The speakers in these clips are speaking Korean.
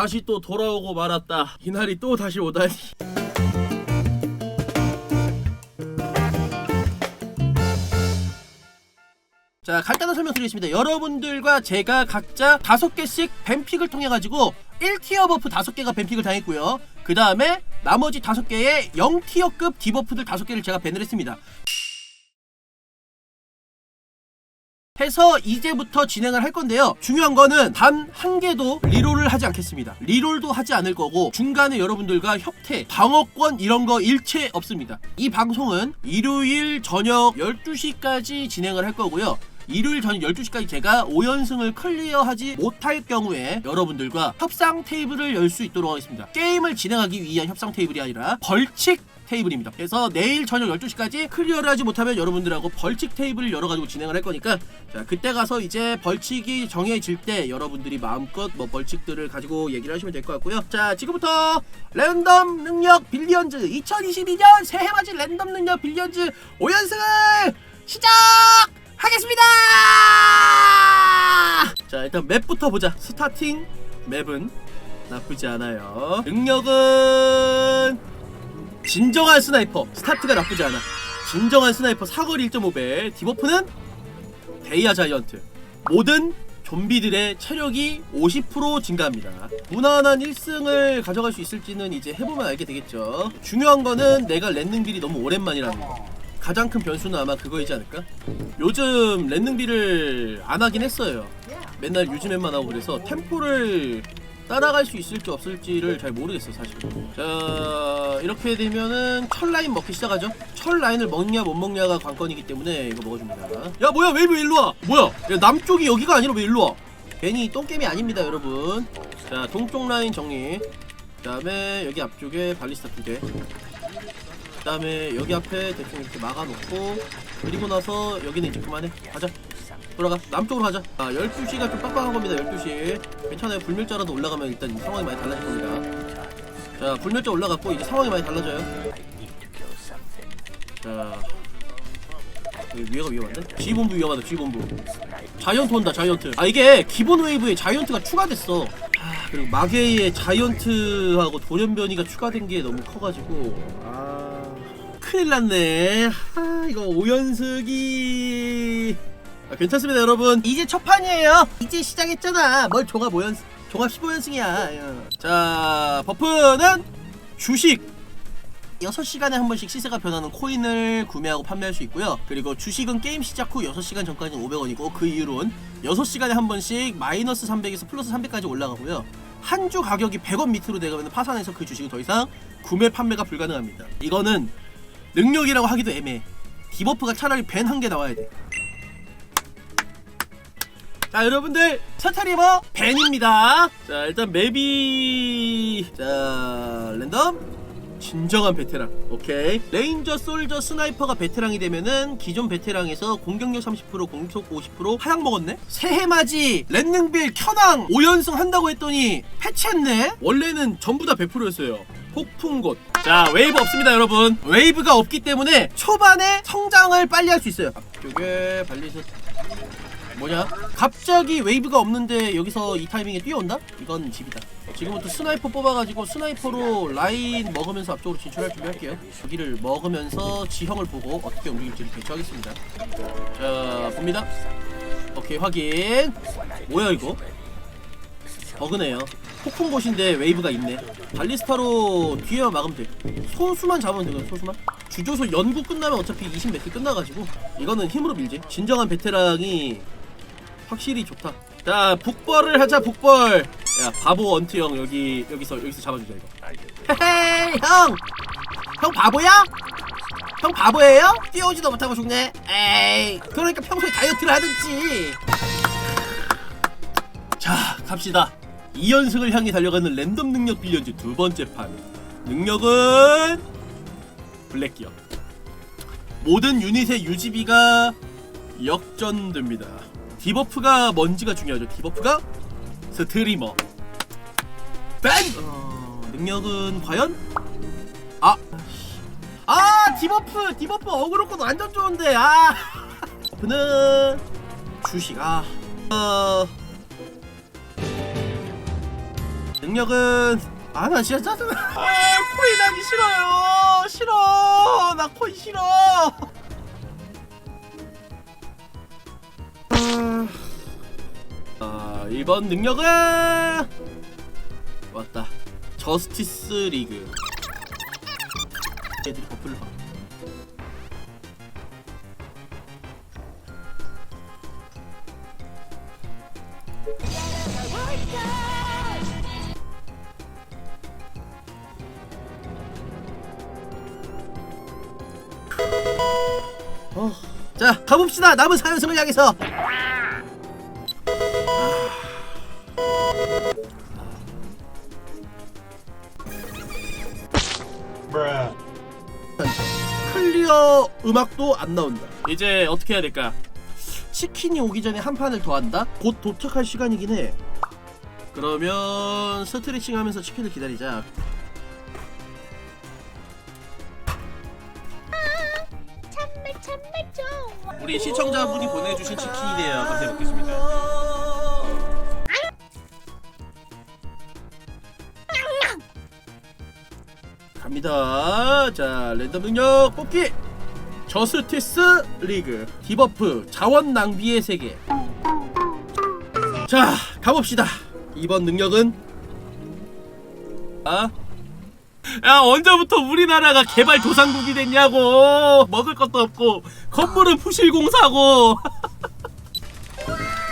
다시 또 돌아오고 말았다. 이날이 또 다시 오다니. 자 간단한 설명 드리겠습니다. 여러분들과 제가 각자 다섯 개씩 뱀픽을 통해 가지고 1티어 버프 다섯 개가 뱀픽을 당했고요. 그 다음에 나머지 다섯 개의 0티어급 디버프들 다섯 개를 제가 밴을 했습니다. 해서 이제부터 진행을 할 건데요. 중요한 거는 단 한 개도 리롤을 하지 않겠습니다. 리롤도 하지 않을 거고 중간에 여러분들과 협회, 방어권 이런 거 일체 없습니다. 이 방송은 일요일 저녁 12시까지 진행을 할 거고요. 일요일 저녁 12시까지 제가 5연승을 클리어하지 못할 경우에 여러분들과 협상 테이블을 열 수 있도록 하겠습니다. 게임을 진행하기 위한 협상 테이블이 아니라 벌칙 테이블입니다. 그래서 내일 저녁 12시까지 클리어를 하지 못하면 여러분들하고 벌칙 테이블을 열어가지고 진행을 할 거니까 자 그때 가서 이제 벌칙이 정해질 때 여러분들이 마음껏 뭐 벌칙들을 가지고 얘기를 하시면 될 것 같고요. 자 지금부터 랜덤 능력 빌리언즈 2022년 새해 맞이 랜덤 능력 빌리언즈 5연승을 시작하겠습니다. 자 일단 맵부터 보자. 스타팅 맵은 나쁘지 않아요. 능력은 진정한 스나이퍼. 스타트가 나쁘지 않아. 진정한 스나이퍼 사거리 1.5배. 디버프는 데이아 자이언트. 모든 좀비들의 체력이 50% 증가합니다. 무난한 1승을 가져갈 수 있을지는 이제 해보면 알게 되겠죠. 중요한 거는 내가 랜능빌이 너무 오랜만이라는 거. 가장 큰 변수는 아마 그거이지 않을까? 요즘 랜능빌을 안 하긴 했어요. 맨날 요즘에만 하고 그래서 템포를 따라갈 수 있을지 없을지를 잘 모르겠어 사실 자 이렇게 되면은 철 라인 먹기 시작하죠? 철 라인을 먹냐 못 먹냐가 관건이기 때문에 이거 먹어줍니다. 야 뭐야? 웨이브 일로와? 뭐야? 야, 남쪽이 여기가 아니라 왜 일로와? 괜히 똥겜이 아닙니다 여러분. 자 동쪽 라인 정리. 그 다음에 여기 앞쪽에 발리스타 두개. 그 다음에 여기 앞에 대충 이렇게 막아놓고 그리고 나서 여기는 이제 그만해. 가자 돌아가 남쪽으로 가자. 아 12시가 좀 빡빡한 겁니다 12시. 괜찮아요. 불멸자라도 올라가면 일단 상황이 많이 달라질 겁니다 자 불멸자 올라갔고 이제 상황이 많이 달라져요. 자 여기 위에가 위험한데? G본부 위험하다 G본부. 자이언트 온다 자이언트. 아 이게 기본 웨이브에 자이언트가 추가됐어. 아 그리고 마게이에 자이언트하고 돌연변이가 추가된 게 너무 커가지고. 아 큰일 났네. 아 이거 오연승이 아, 괜찮습니다 여러분 이제 첫 판이에요 이제 시작했잖아 뭘 종합 5연 종합 15연승이야 자 버프는 주식 6시간에 한 번씩 시세가 변하는 코인을 구매하고 판매할 수 있고요. 그리고 주식은 게임 시작 후 6시간 전까지는 500원이고 그 이후로는 6시간에 한 번씩 마이너스 300에서 플러스 300까지 올라가고요. 한 주 가격이 100원 밑으로 내가면 파산해서 그 주식은 더 이상 구매 판매가 불가능합니다. 이거는 능력이라고 하기도 애매해. 디버프가 차라리 벤 한 개 나와야 돼. 자 여러분들 스타리머 벤입니다. 자 일단 맵이 자 랜덤? 진정한 베테랑. 오케이. 레인저 솔저 스나이퍼가 베테랑이 되면은 기존 베테랑에서 공격력 30% 공속 50% 하향 먹었네? 새해맞이 랜능빌 켜낭 5연승 한다고 했더니 패치했네? 원래는 전부 다 100%였어요. 폭풍곳 자 웨이브 없습니다 여러분. 웨이브가 없기 때문에 초반에 성장을 빨리 할 수 있어요. 앞쪽에 발리스 뭐냐? 갑자기 웨이브가 없는데 여기서 이 타이밍에 뛰어온다? 이건 집이다. 지금부터 스나이퍼 뽑아가지고 스나이퍼로 라인 먹으면서 앞쪽으로 진출할 준비할게요. 여기를 먹으면서 지형을 보고 어떻게 움직일지를 대처하겠습니다. 자, 봅니다. 오케이, 확인. 뭐야, 이거? 버그네요. 폭풍봇인데 웨이브가 있네. 발리스타로 뒤에만 막으면 돼. 소수만 잡으면 되거든, 소수만. 주조소 연구 끝나면 어차피 20 매트 끝나가지고 이거는 힘으로 밀지. 진정한 베테랑이 확실히 좋다. 자, 북벌을 하자, 북벌. 야, 바보 원트 형 여기 여기서 여기서 잡아주자 이거. 헤헤, 형, 형 바보야? 형 바보예요? 뛰어오지도 못하고 죽네. 에이, 그러니까 평소에 다이어트를 하든지. 자, 갑시다. 2연승을 향해 달려가는 랜덤 능력 빌려주 두 번째 판. 능력은 블랙기어. 모든 유닛의 유지비가 역전됩니다. 디버프가 뭔지가 중요하죠. 디버프가 스트리머. 벤! 어, 능력은 과연? 아! 아! 디버프! 디버프 어그로권 완전 좋은데! 아! 디버프는 주식. 아. 어... 능력은 아 나 진짜 짜증나 아 코인 하기 싫어요 싫어 나 코인 싫어 아 이번 능력은 왔다. 저스티스 리그. 애들이 버프를 봐. 어. 자 가봅시다. 남은 4연승을 향해서 클리어 음악도 안 나온다. 이제 어떻게 해야 될까 치킨이 오기 전에 한 판을 더 한다? 곧 도착할 시간이긴 해. 그러면 스트레칭 하면서 치킨을 기다리자. 참말 참말 좀. 우리 시청자분이 보내주신 치킨이네요. 감사히 먹겠습니다 갑니다. 자 랜덤 능력 뽑기. 저스티스 리그 디버프 자원 낭비의 세계. 자 가봅시다. 이번 능력은? 아? 야 언제부터 우리나라가 개발 도상국이 됐냐고. 먹을 것도 없고 건물은 부실공사고.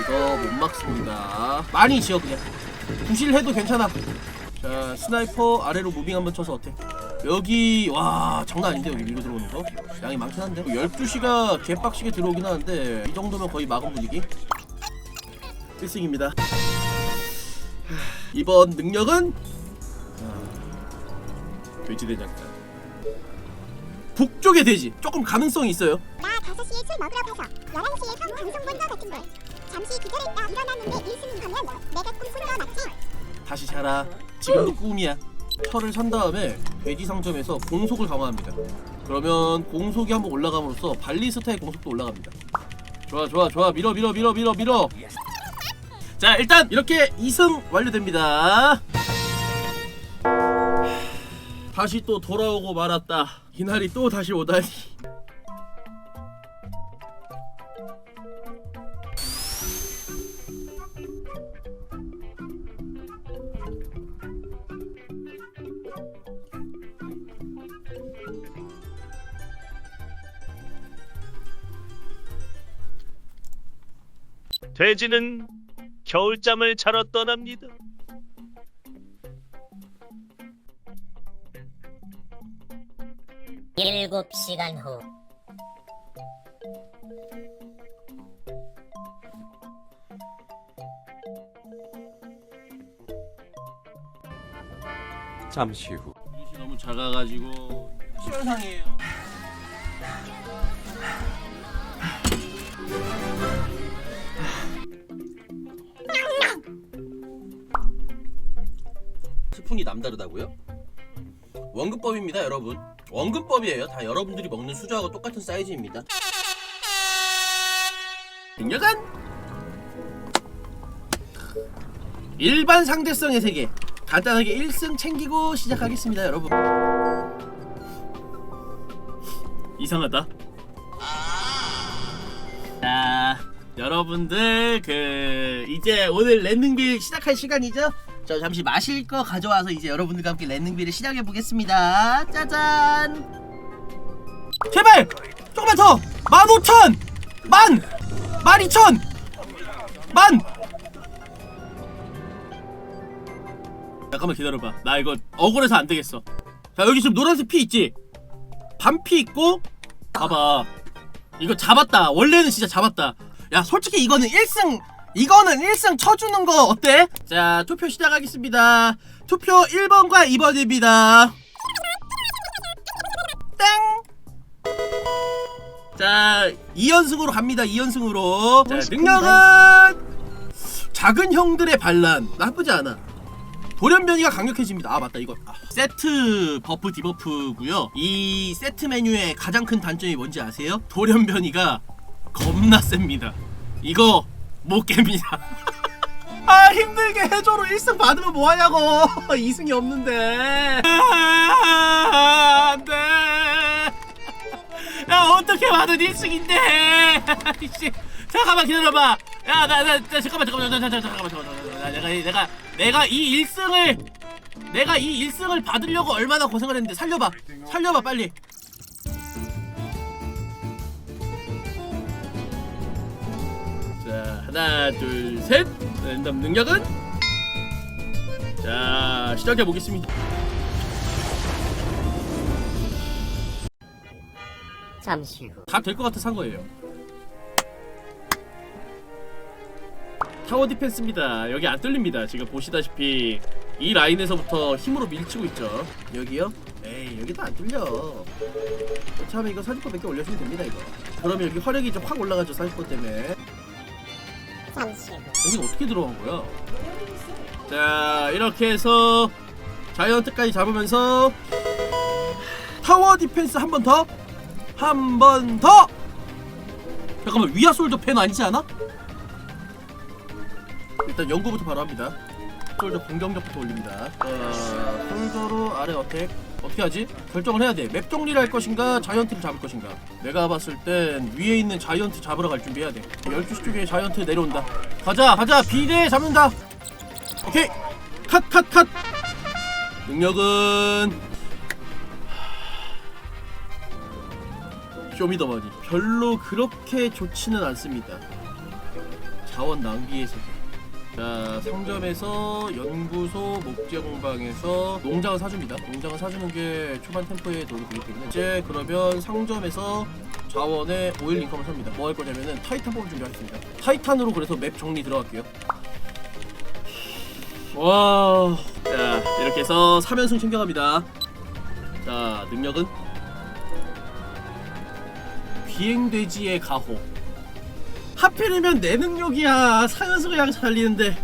이거 못 막습니다. 많이 지어 그냥. 부실해도 괜찮아 자 스나이퍼 아래로 무빙 한번 쳐서 어때? 여기 와 장난 아닌데 여기 밀고 들어오는 거? 양이 많긴 한데? 12시가 개빡시게 들어오긴 하는데 이 정도면 거의 막은 분위기? 1승입니다. 이번 능력은? 돼지대장간 북쪽의 돼지. 조금 가능성이 있어요. 나 5시에 술 먹으러 가서 11시에 형 방송 본거 같은데. 잠시 기다렸다 일어났는데 일승인 거면 내가 꿈꾼 거 맞지? 다시 자라 지금도 꿈이야. 철을 산 다음에 돼지 상점에서 공속을 강화합니다. 그러면 공속이 한번 올라감으로써 발리스타의 공속도 올라갑니다. 좋아 좋아 좋아. 밀어 밀어 밀어 밀어 밀어. 자 일단 이렇게 2승 완료됩니다. 다시 또 돌아오고 말았다. 이날이 또 다시 오다니 돼지는 겨울잠을 자러 떠납니다. 일곱 시간 후. 잠시 후. 너무 작아가지고 시원상이에요 스푼이 남다르다고요? 원근법입니다 여러분. 원근법이에요. 다 여러분들이 먹는 수저하고 똑같은 사이즈입니다. 능력은 일반 상대성의 세계. 간단하게 1승 챙기고 시작하겠습니다 여러분. 이상하다. 자 여러분들 그 이제 오늘 랜딩빌 시작할 시간이죠 저 잠시 마실 거 가져와서 이제 여러분들과 함께 랜딩빌을 시작해 보겠습니다 짜잔 제발 조금만 더! 만 오천! 만! 만 이천! 만! 잠깐만 기다려봐 나 이거 억울해서 안 되겠어 자 여기 지금 노란색 피 있지 반피 있고 봐봐 이거 잡았다 원래는 진짜 잡았다 야 솔직히 이거는 1승 이거는 1승 쳐주는 거 어때? 자 투표 시작하겠습니다 투표 1번과 2번입니다 땡! 자 2연승으로 갑니다 2연승으로 자 능력은 작은 형들의 반란 나쁘지 않아 돌연변이가 강력해집니다. 아 맞다 이거 아, 세트 버프 디버프고요. 이 세트 메뉴의 가장 큰 단점이 뭔지 아세요? 돌연변이가 겁나 셉니다. 이거 못 깹니다. 아 힘들게 해줘로 1승 받으면 뭐하냐고. 2승이 없는데. 아, 안돼. 야 어떻게 받은 1승인데? 씨. 잠깐만 기다려봐. 야나 나 잠깐만 잠깐만 잠깐만 잠깐만 나, 내가 내가 내가 이 1승을 내가 이 1승을 받으려고 얼마나 고생을 했는데 살려봐. 살려봐 빨리 하나 둘 셋. 랜덤 능력은? 자 시작해 보겠습니다. 잠시 후. 다 될 것 같아 산 거예요. 타워 디펜스입니다. 여기 안 뚫립니다. 지금 보시다시피 이 라인에서부터 힘으로 밀치고 있죠. 여기요? 에이 여기도 안 뚫려. 처음에 이거 40% 몇개 올려주면 됩니다 이거. 그러면 여기 화력이 좀 확 올라가죠 40% 때문에 잠시 후 여기 어떻게 들어간 거야? 자 이렇게 해서 자이언트까지 잡으면서 타워 디펜스 한 번 더? 한 번 더! 잠깐만 위아 솔더 펜 아니지 않아? 일단 연구부터 바로 합니다 솔더 공격력부터 올립니다 자 솔더로 아래 어택 어떻게 하지? 결정을 해야 돼 맵 정리를 할 것인가 자이언트를 잡을 것인가. 내가 봤을 땐 위에 있는 자이언트 잡으러 갈 준비해야 돼. 12시 쪽에 자이언트 내려온다. 가자 가자. 비대 잡는다. 오케이. 컷 컷 컷. 능력은 쇼미더머니. 별로 그렇게 좋지는 않습니다. 자원 낭비에서 자 상점에서 연구소 목재 공방에서 농장을 사줍니다. 농장을 사주는 게 초반 템포에 도움이 되기 때문에 이제 그러면 상점에서 자원에 오일 인컴을 삽니다. 뭐 할 거냐면은 타이탄 뽑을 준비하겠습니다. 타이탄으로 그래서 맵 정리 들어갈게요. 와, 자 이렇게 해서 3연승 챙겨갑니다. 자 능력은? 비행돼지의 가호. 하필이면 내 능력이야. 4연승을 향해 달리는데.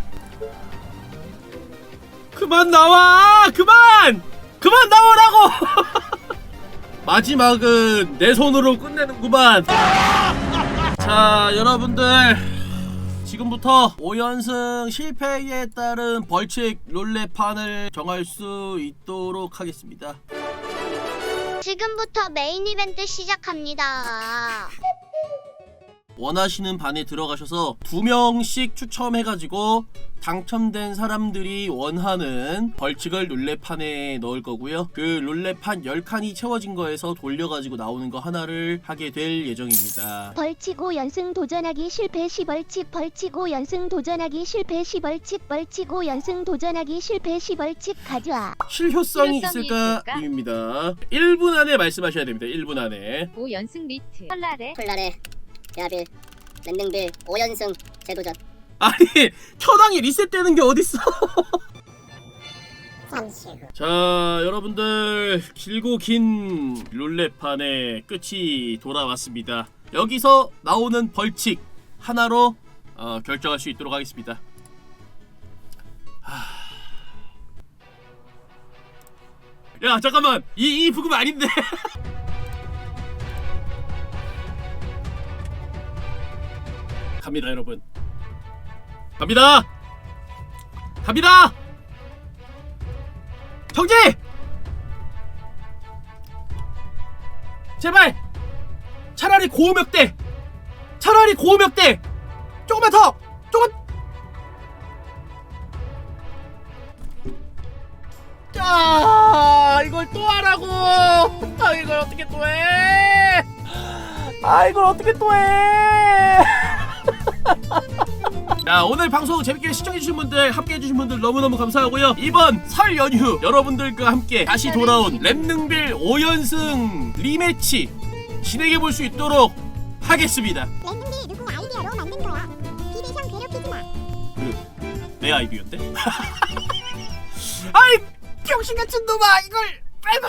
그만 나와! 그만! 그만 나오라고! 마지막은 내 손으로 끝내는구만. 자 여러분들 지금부터 5연승 실패에 따른 벌칙 룰렛판을 정할 수 있도록 하겠습니다. 지금부터 메인 이벤트 시작합니다. 원하시는 반에 들어가셔서 두 명씩 추첨해가지고 당첨된 사람들이 원하는 벌칙을 룰렛판에 넣을 거고요. 그 룰렛판 10칸이 채워진 거에서 돌려가지고 나오는 거 하나를 하게 될 예정입니다. 벌칙 5연승 도전하기 실패 시벌칙 벌칙 5연승 도전하기 실패 시벌칙 벌칙 5연승 도전하기 실패 시벌칙 가져와 실효성이 실효성이 있을까? 있을까? 입니다. 1분 안에 말씀하셔야 됩니다. 1분 안에. 5연승 리트 헐라레 콜라레 야빌 랜딩빌 5연승 재도전. 아니 현황이 리셋되는 게 어딨어? 자 여러분들 길고 긴 룰렛판의 끝이 돌아왔습니다. 여기서 나오는 벌칙 하나로 어, 결정할 수 있도록 하겠습니다. 하... 야 잠깐만! 이, 이 부금 아닌데 갑니다 여러분 갑니다 갑니다 정지! 제발! 차라리 고음역대! 차라리 고음역대! 조금만 더! 조금! 아, 이걸 또 하라고! 아, 이걸 어떻게 또 해! 아, 이걸 어떻게 또 해! 자 오늘 방송 재밌게 시청해주신 분들 함께해주신 분들 너무너무 감사하고요 이번 설 연휴 여러분들과 함께 다시 돌아온 랩능빌 5연승 리매치 진행해볼 수 있도록 하겠습니다 랜덤비 누구 아이디어로 만든 거야. 비대형 괴롭히지 마. 내 아이디어인데? 아이 병신같은 놈아 이걸 빼봐